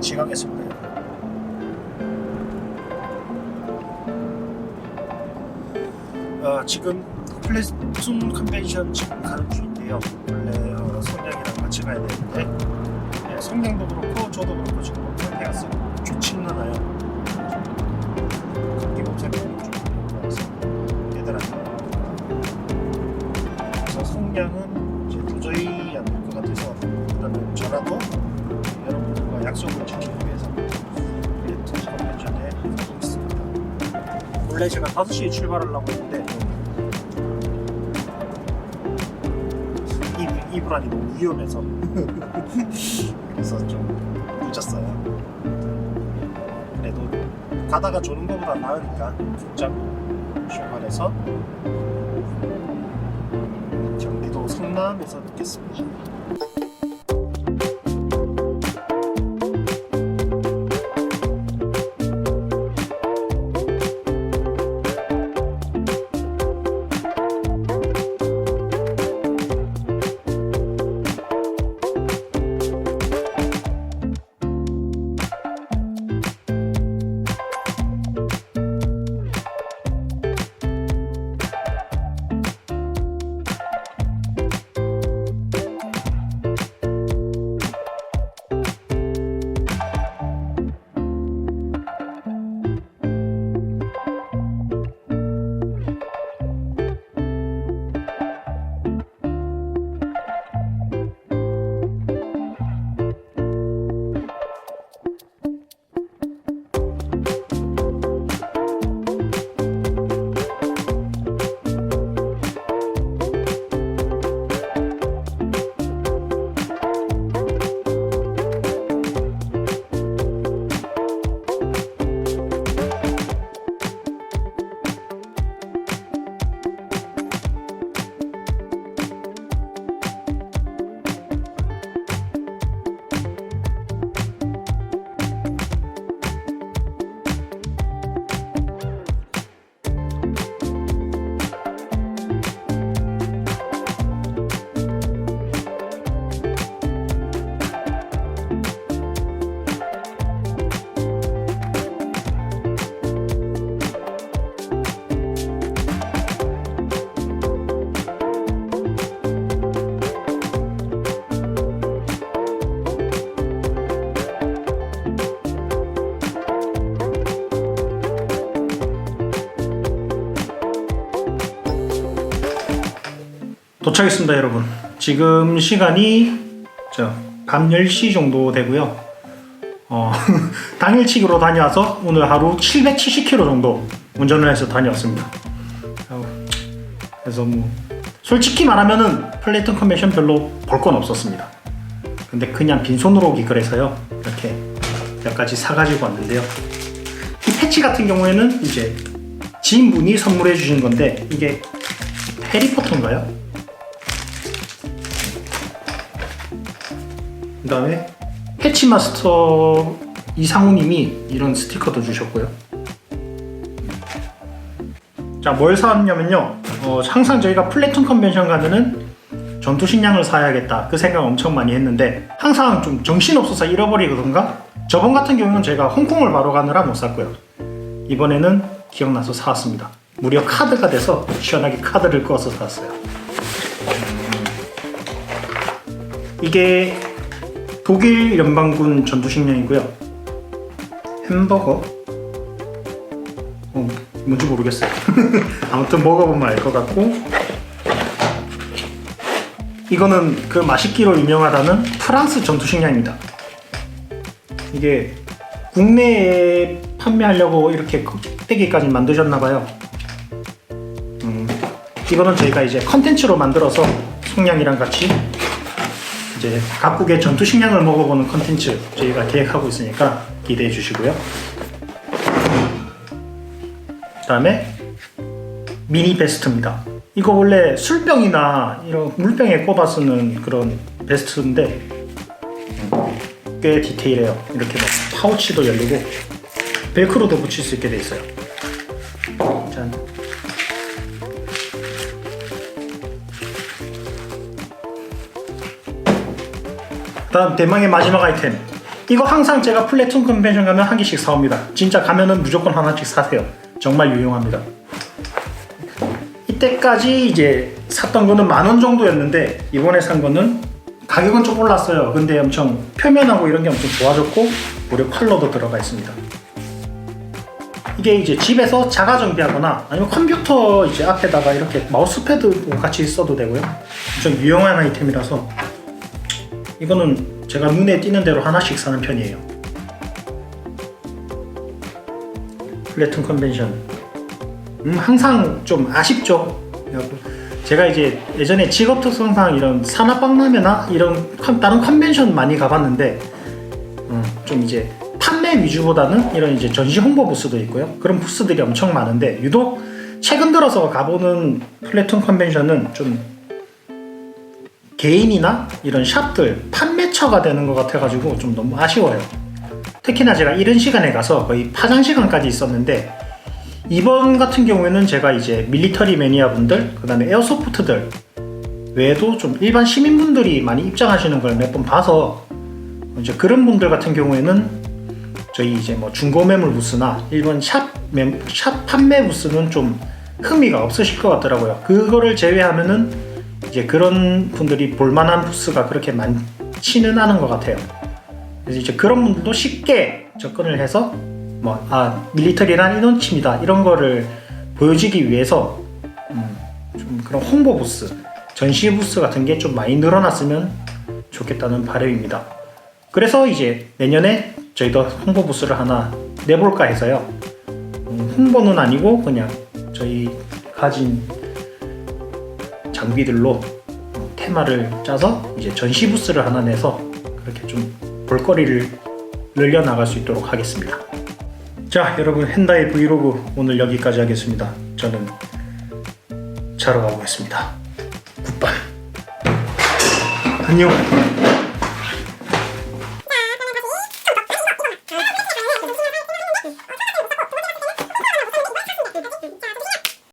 지각했습니다. 어, 지금 플래툰 컨벤션 지금 가는 중인데요. 원래 어, 성냥이랑 같이 가야 되는데 네, 성냥도 그렇고 저도 그렇고 지금 상태가 썩 좋지는 않아요. 감기 검사를 좀 올라와서 얘들한테 그래서 성냥은 이제 도저히 안 될 것 같아서 그다음에 저라도 약속을 지키기 위해서 컨벤션에 가고 있습니다. 원래 제가 5시에 출발하려고 했는데 이, 이 불안이 너무 위험해서. 그래서 좀 늦었어요. 그래도 가다가 조는 것보다 나으니까 붙잡고 출발해서 경기도 성남에서 듣겠습니다 도착했습니다 여러분. 지금 시간이 저, 밤 10시 정도 되고요. 어, 당일치기로 다녀와서 오늘 하루 770km 정도 운전을 해서 다녀왔습니다. 그래서 뭐 솔직히 말하면은 플레이튼 컨벤션 별로 볼 건 없었습니다. 근데 그냥 빈손으로 오기 그래서요. 이렇게 몇 가지 사가지고 왔는데요. 이 패치 같은 경우에는 이제 지인분이 선물해 주신 건데 이게 해리포터인가요? 그 다음에 패치마스터 이상우님이 이런 스티커도 주셨고요. 자, 뭘 사왔냐면요. 어, 항상 저희가 플래툰 컨벤션 가면은 전투 식량을 사야겠다. 그 생각 엄청 많이 했는데 항상 좀 정신없어서 잃어버리거든가? 저번 같은 경우는 제가 홍콩을 바로 가느라 못 샀고요. 이번에는 기억나서 사왔습니다. 무려 카드가 돼서 시원하게 카드를 꺼서 사왔어요. 이게 독일 연방군 전투식량이고요. 햄버거? 어, 뭔지 모르겠어요. 아무튼 먹어보면 알 것 같고 이거는 그 맛있기로 유명하다는 프랑스 전투식량입니다. 이게 국내에 판매하려고 이렇게 껍데기까지 만드셨나봐요. 음, 이거는 저희가 이제 컨텐츠로 만들어서 속량이랑 같이 이제 각국의 전투 식량을 먹어보는 컨텐츠 저희가 계획하고 있으니까 기대해 주시고요. 그다음에 미니 베스트입니다. 이거 원래 술병이나 이런 물병에 꼽아 쓰는 그런 베스트인데 음, 꽤 디테일해요. 이렇게 막 파우치도 열리고 벨크로도 붙일 수 있게 돼 있어요. 다음 대망의 마지막 아이템 이거 항상 제가 플래툰 컨벤션 가면 한 개씩 사옵니다. 진짜 가면은 무조건 하나씩 사세요. 정말 유용합니다. 이때까지 이제 샀던 거는 만 원 정도였는데 이번에 산 거는 가격은 좀 올랐어요. 근데 엄청 표면하고 이런 게 엄청 좋아졌고 무료 컬러도 들어가 있습니다. 이게 이제 집에서 자가 정비하거나 아니면 컴퓨터 이제 앞에다가 이렇게 마우스패드 같이 써도 되고요. 엄청 유용한 아이템이라서 이거는 제가 눈에 띄는 대로 하나씩 사는 편이에요. 플래툰 컨벤션. 음, 항상 좀 아쉽죠. 제가 이제 예전에 직업 특성상 이런 산업박람회나 이런 컨- 다른 컨벤션 많이 가봤는데 음, 좀 이제 판매 위주보다는 이런 이제 전시 홍보 부스도 있고요. 그런 부스들이 엄청 많은데 유독 최근 들어서 가보는 플래툰 컨벤션은 좀 개인이나 이런 샵들 판매처가 되는 것 같아가지고 좀 너무 아쉬워요. 특히나 제가 이른 시간에 가서 거의 파장 시간까지 있었는데 이번 같은 경우에는 제가 이제 밀리터리 매니아 분들, 그 다음에 에어소프트들 외에도 좀 일반 시민분들이 많이 입장하시는 걸 몇 번 봐서 이제 그런 분들 같은 경우에는 저희 이제 뭐 중고 매물 부스나 일본 샵, 매, 샵 판매 부스는 좀 흥미가 없으실 것 같더라고요. 그거를 제외하면은 이제 그런 분들이 볼만한 부스가 그렇게 많지는 않은 것 같아요. 그래서 이제 그런 분들도 쉽게 접근을 해서 뭐 아 밀리터리란 이런 팀이다 이런 거를 보여주기 위해서 음, 좀 그런 홍보 부스, 전시 부스 같은 게 좀 많이 늘어났으면 좋겠다는 바람입니다. 그래서 이제 내년에 저희도 홍보 부스를 하나 내볼까 해서요. 음, 홍보는 아니고 그냥 저희 가진 장비들로 어, 테마를 짜서 이제 전시 부스를 하나 내서 그렇게 좀 볼거리를 늘려 나갈 수 있도록 하겠습니다. 자, 여러분 hen다의 브이로그 오늘 여기까지 하겠습니다. 저는 자러 가보겠습니다. 굿밤. 안녕.